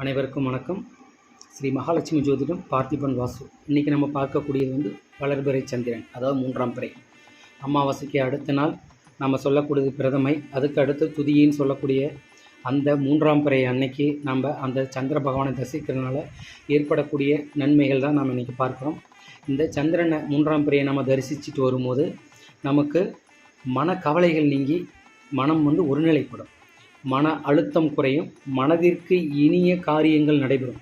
அனைவருக்கும் வணக்கம். ஸ்ரீ மகாலட்சுமி ஜோதிடம் பார்த்திபன் வாசு. இன்றைக்கி நம்ம பார்க்கக்கூடியது வந்து வளர்பிறை சந்திரன் அதாவது மூன்றாம் பிறை. அமாவாசைக்கு அடுத்த நாள் நம்ம சொல்லக்கூடியது பிரதமை அதுக்கு அடுத்து துதியின்னு சொல்லக்கூடிய அந்த மூன்றாம் பிறை அன்னைக்கு நம்ம அந்த சந்திர பகவானை தரிசிக்கிறதுனால ஏற்படக்கூடிய நன்மைகள் தான் நம்ம இன்றைக்கி பார்க்குறோம். இந்த சந்திரனை மூன்றாம் பிறையை நம்ம தரிசிச்சுட்டு வரும்போது நமக்கு மன கவலைகள் நீங்கி மனம் வந்து ஒருநிலைப்படும். மன அழுத்தம் குறையும். மனதிற்கு இனிய காரியங்கள் நடைபெறும்.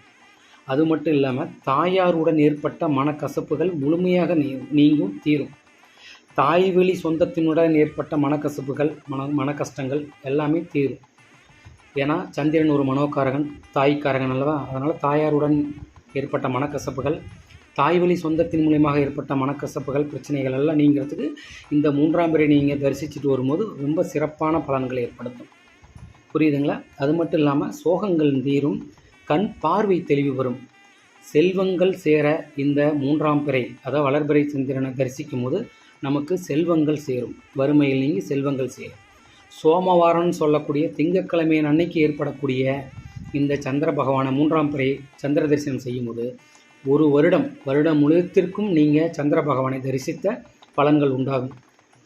அது மட்டும் இல்லாமல் தாயாருடன் ஏற்பட்ட மனக்கசப்புகள் முழுமையாக நீ நீங்கும் தீரும். தாய் வழி சொந்தத்தினுடன் ஏற்பட்ட மனக்கசப்புகள் மன மன கஷ்டங்கள் எல்லாமே தீரும். ஏன்னா சந்திரன் ஒரு மனோக்காரகன் தாய்க்காரகன் அல்லவா? அதனால் தாயாருடன் ஏற்பட்ட மனக்கசப்புகள் தாய் வழி சொந்தத்தின் மூலியமாக ஏற்பட்ட மனக்கசப்புகள் பிரச்சனைகள் எல்லாம் நீங்கிறதுக்கு இந்த மூன்றாம் பிறை நீங்கள் தரிசிச்சுட்டு வரும்போது ரொம்ப சிறப்பான பலன்களை ஏற்படுத்தும். புரியுதுங்களா? அது மட்டும் இல்லாமல் சோகங்கள் தீரும் கண் பார்வை தெளிவு வரும் செல்வங்கள் சேர இந்த மூன்றாம் பிறை அதாவது வளர்பிறை சந்திரனை தரிசிக்கும் போது நமக்கு செல்வங்கள் சேரும். வறுமையில் நீங்கி செல்வங்கள் சேரும். சோமவாரம்னு சொல்லக்கூடிய திங்கட்கிழமையின் அன்னைக்கு ஏற்படக்கூடிய இந்த சந்திர பகவானை மூன்றாம் பிறை சந்திர தரிசனம் செய்யும்போது ஒரு வருடம் வருடம் முழுவதற்கும் நீங்கள் சந்திர பகவானை தரிசித்த பலன்கள் உண்டாகும்.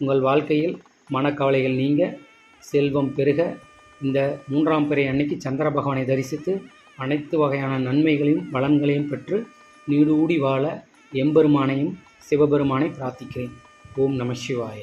உங்கள் வாழ்க்கையில் மனக்கவலைகள் நீங்க செல்வம் பெருக இந்த மூன்றாம் பிறை அன்னைக்கு சந்திர பகவானை தரிசித்து அனைத்து வகையான நன்மைகளையும் பலன்களையும் பெற்று நீடூடி வாழ எம்பெருமானையும் சிவபெருமானை பிரார்த்திக்கிறேன். ஓம் நம சிவாய.